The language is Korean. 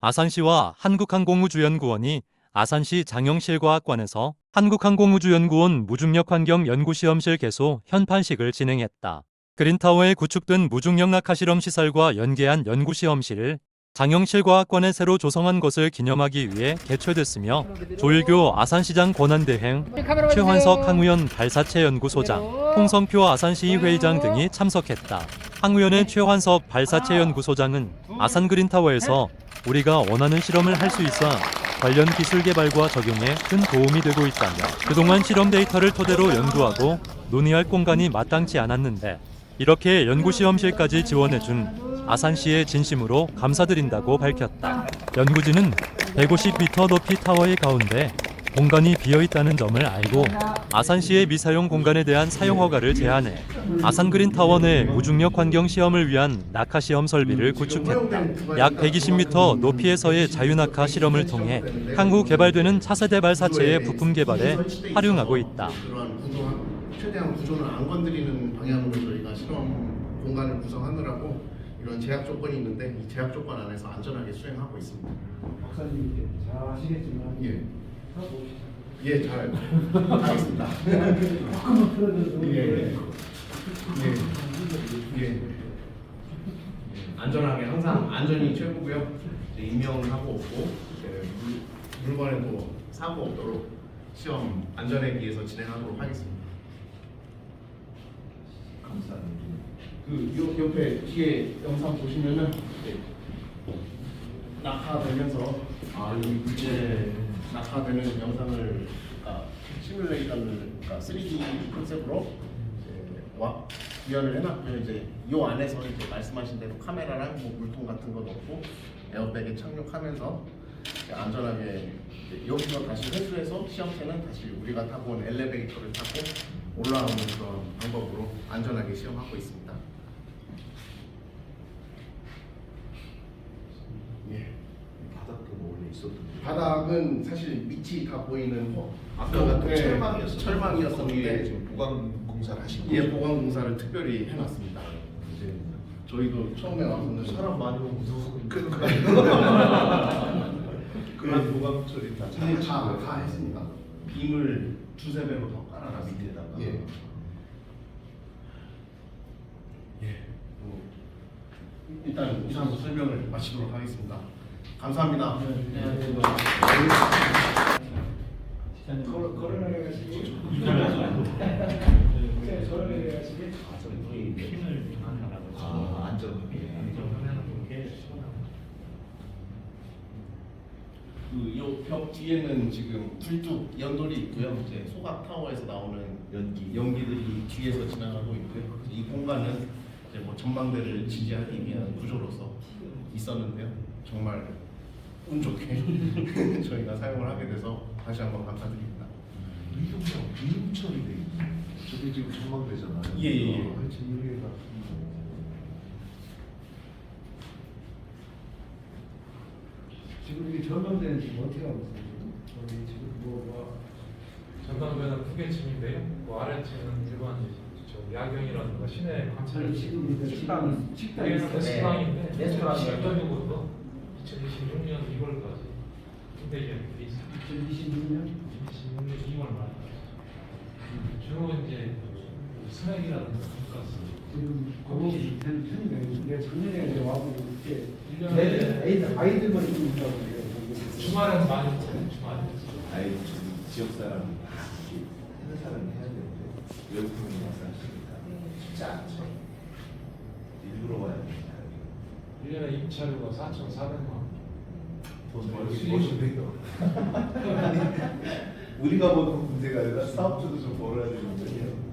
아산시와 한국항공우주연구원이 아산시 장영실과학관에서 한국항공우주연구원 무중력환경연구시험실 개소 현판식을 진행했다. 그린타워에 구축된 무중력 낙하실험 시설과 연계한 연구시험실을 장영실과학관에 새로 조성한 것을 기념하기 위해 개최됐으며 조일교 아산시장 권한대행, 최환석 항우연 발사체 연구소장, 홍성표 아산시 회의장 등이 참석했다. 항우연의 최환석 발사체 연구소장은 아산 그린타워에서 우리가 원하는 실험을 할 수 있어 관련 기술 개발과 적용에 큰 도움이 되고 있다며 그동안 실험 데이터를 토대로 연구하고 논의할 공간이 마땅치 않았는데 이렇게 연구시험실까지 지원해준 아산시의 진심으로 감사드린다고 밝혔다. 연구진은 150m 높이 타워의 가운데 공간이 비어 있다는 점을 알고 아산시의 미사용 공간에 대한 사용 허가를 제안해 아산 그린 타워 내 무중력 환경 시험을 위한 낙하 시험 설비를 구축했다. 약 120m 높이에서의 자유낙하 실험을 통해 향후 개발되는 차세대 발사체의 부품 개발에 활용하고 있다. 그러한 구조 최대한 구조는 안 건드리는 방향으로 저희가 실험 공간을 구성하느라고 이런 제약 조건이 있는데 이 제약 조건 안에서 안전하게 수행하고 있습니다. 박사님 이제 잘 아시겠지만 예. 예, 잘 하겠습니다. 조금만 틀어줘도 예. 예. 예. 안전하게 항상 안전이 최고고요. 이제 임명하고 없고 이제 물, 물건에도 사고 없도록 시험 안전에 기해서 진행하도록 하겠습니다. 감사합니다. 그 요, 옆에 뒤에 영상 보시면은 이제 낙하되면서 아 여기 물체 낙하되는 영상을 그러니까 시뮬레이션을 그러니까 3D 컨셉으로 와 구현을 해놨고요. 이제 요 안에서 이제 말씀하신 대로 카메라랑 뭐 물통 같은 거 넣고 에어백에 착륙하면서 안전하게 이제 여기서 다시 회수해서 시험체는 다시 우리가 타고 온 엘리베이터를 타고 올라오는 그런 방법으로 안전하게 시험하고 있습니다. 예. 바닥은 사실 밑이 다 보이는 호- 아까 같은 예, 철망이었어. 철망이었었는데 지금 보강 공사를 하시고 예 보강 공사를 특별히 해놨습니다. 이제 저희도 처음에 와서는 사람 많이 오면 무서워. 그러니까 그 그런 보강 처리 다 다, 다. 다 했습니다. 빔을 두세 배로 더 아, 깔아놨습니다. 밑에다가. 예. 예. 뭐, 일단 이상 설명을 마치도록 하겠습니다. 감사합니다. 아, 아. 그요벽 뒤에는 지금 불뚝 연돌이 있고요. 이제 소각 타워에서 나오는 연기 연기들이 뒤에서 지나가고 있고요. 이 공간은 이제 뭐 전망대를 지지하기 위한 구조로서 있었는데요. 정말 운 좋게 저희가 사용을 하게 돼서 다시 한번 감사드립니다. 빔 처리돼 있네. 저게 지금 전망되잖아요. 예, 예, 예. 아, 그렇지 여기가 지금 이게 전망대는 지금 어떻게 하고 있어요? 지금 우리 지금 뭐 뭐. 전방배는 후계층인데요. 그 아래층은 일반 저 야경이라든가 시내 관찰 지금 이제 식당 식당 있어요. 네, 레스토랑이요. 20년부터 2026년 2월까지 근데 이제 2026년 2026년 2월 말 주로 이제 스낵이라든가 돈가스 지금 거기 된 편이네요. 내가 작년에 이제 와보고 이렇게 내 아이들 아이들만 좀 있다고 그래요. 주말에는 많이 먹어요. 주말에 아이 지역 사람이 하는 사람이 해야 되는데 외국분이 와서 하시니까 쉽지 않죠. 일부러 와야 되니까. 1년에 임차료가 4,400만 원. 멋있네요. 우리가 보는 문제가 아니라 사업주도 좀 벌어야 되는데